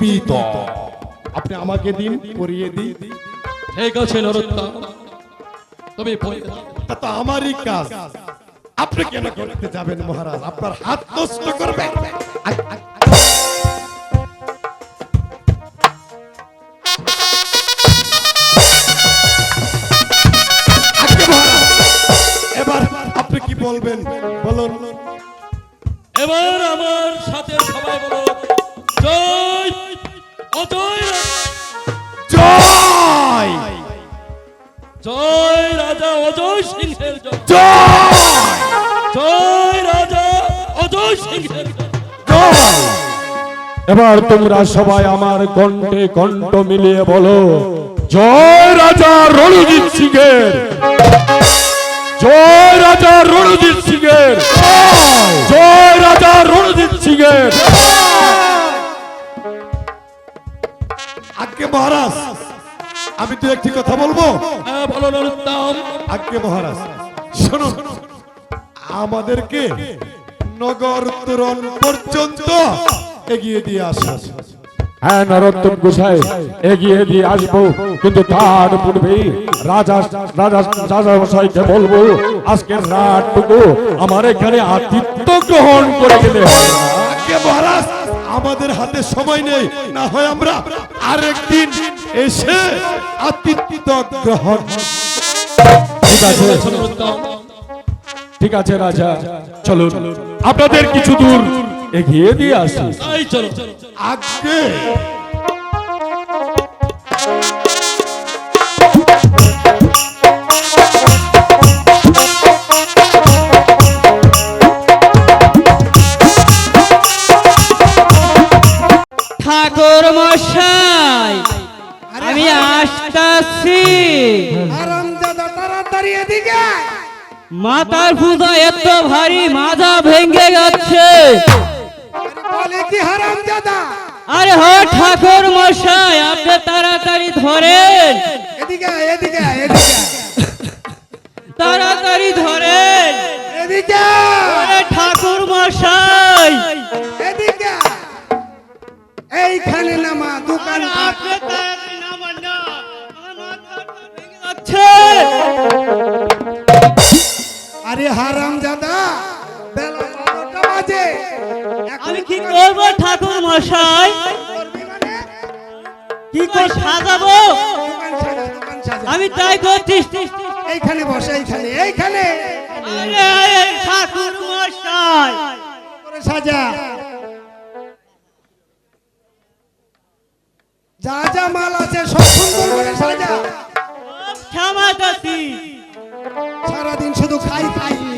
জীবিত। আপনি আমাকে দিন পরিয়ে দিই ঠিক আছে নরোত্তম তুমি তা তো আমারই কাজ। আপনি কেন করতে যাবেন মহারাজ? আপনার হাত নষ্ট করবেন আ- আ- আজ্ঞে মহারাজ, এবার আপনি কি বলবেন? বলুন। এবার আমার সাথে সবাই বলো জয় অজয় জয়! জয় রাজা অজয় সিংহের জয়। রাজা অজয় সিংহের জয়। জয়! এবার তোমরা সবাই আমার কণ্ঠে কণ্ঠ মিলিয়ে বলো জয় রাজা রণজিৎ সিংহের! জয় রাজা রণজিৎ সিংহের! জয় রাজা রণজিৎ সিংহের! আজ্ঞে মহারাজ আমি তো একটি কথা বলব? হ্যাঁ বলো নরোত্তম আজ্ঞে মহারাজ শুনুন আমাদেরকে নগর তোরণ পর্যন্ত এগিয়ে দিয়ে আসা। হ্যাঁ নরোত্তম গোসাই এগিয়ে দিয়ে আসব। কিন্তু তার পূর্বে রাজা রাজা রাজা মশাইকে বলব আজকের রাতটুকু আমার এখানে আতিথ্য গ্রহণ করে গেলে হয় মহারাজ আমাদের হাতে সময় নেই। না হয় আমরা আরেকদিন এসে আতিথ্য গ্রহণ। ঠিক আছে ঠিক আছে রাজা চলো আপনাদের কিছু দূর এগিয়ে দিয়ে আসি। আজকে চলো আজ্ঞে ঠাকুর মশাই আমি আসতাছি। তাড়াতাড়ি এদিকে আয়। মাথার পূজা এত ভারী মাথা ভেঙে যাচ্ছে আরে আরে হো ঠাকুর মশাই আপনি তাড়াতাড়ি ধরেন। এদিকে এদিকে এদিকে তাড়াতাড়ি ধরেন। এদিকে ঠাকুর মশাই। এইখানে নামা দোকান আরে হারামজাদা বেলা বারোটা বাজে। আমি কি করব ঠাকুর মশাই? কি করে সাজাবো। আমি তাই করছি। এইখানে বসে এইখানে এইখানে। ঠাকুর মশাই। সাজা? যা যা মাল আছে সব সুন্দর করে সাজা। ক্ষমা সারাদিন শুধু খাই খাই।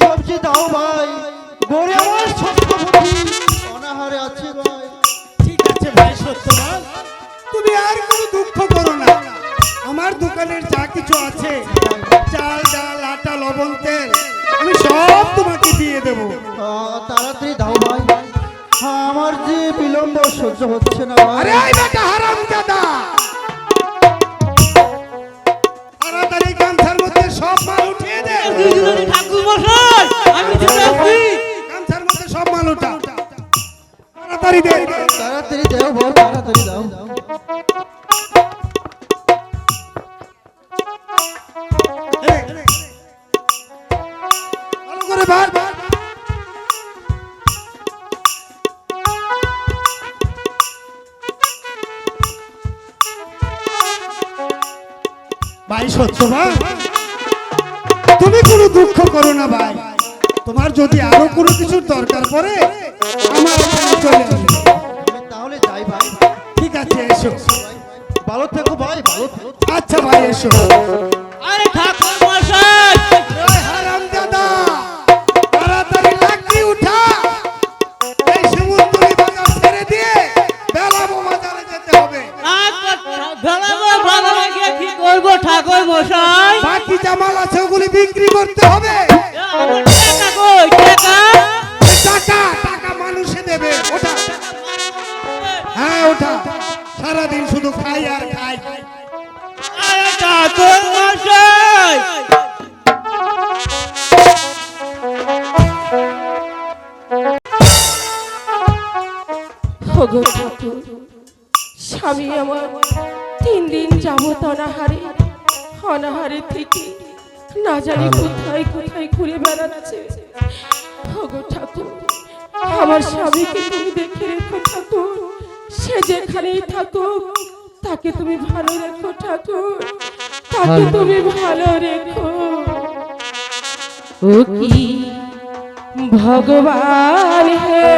সবজি দাও ভাই গড়ে আমার ঠিক আছে তুমি আর কোনো দুঃখ করো না। আমার দোকানের যা কিছু আছে চাল সহ্য হচ্ছে না আরে এই বেটা হারাম দাদা তাড়াতাড়ি গামছার মধ্যে সব মাল উঠিয়ে দে। ঠাকুর মশাই আমি চলে আসছি। গামছার মধ্যে সব মাল উঠা। তাড়াতাড়ি দে। তাড়াতাড়ি দাও বল তাড়াতাড়ি দাও। এই, ভালো করে বার। ভাই সত্য ভাই তুমি কোনো দুঃখ করো না ভাই। তোমার যদি আরও কোনো কিছুর দরকার পড়ে আমার চলে তাহলে যাই ভাই। ঠিক আছে এসো। ভালো থেকো ভাই ভালো আচ্ছা ভাই এসো। আরে ঠাকুর স্বামী আমার তিন দিন যাবত অনাহারে অনাহারে থেকে না জানি কোথায় কোথায় ঘুরে বেড়াচ্ছে। ভগো ঠাকুর আমার স্বামীকে তুমি দেখে রেখো ঠাকুর। সে যেখানেই থাকুক তাকে তুমি ভালো রেখো ঠাকুর। তাকে তুমি ভালো রেখো। ও কি ভগবান হে।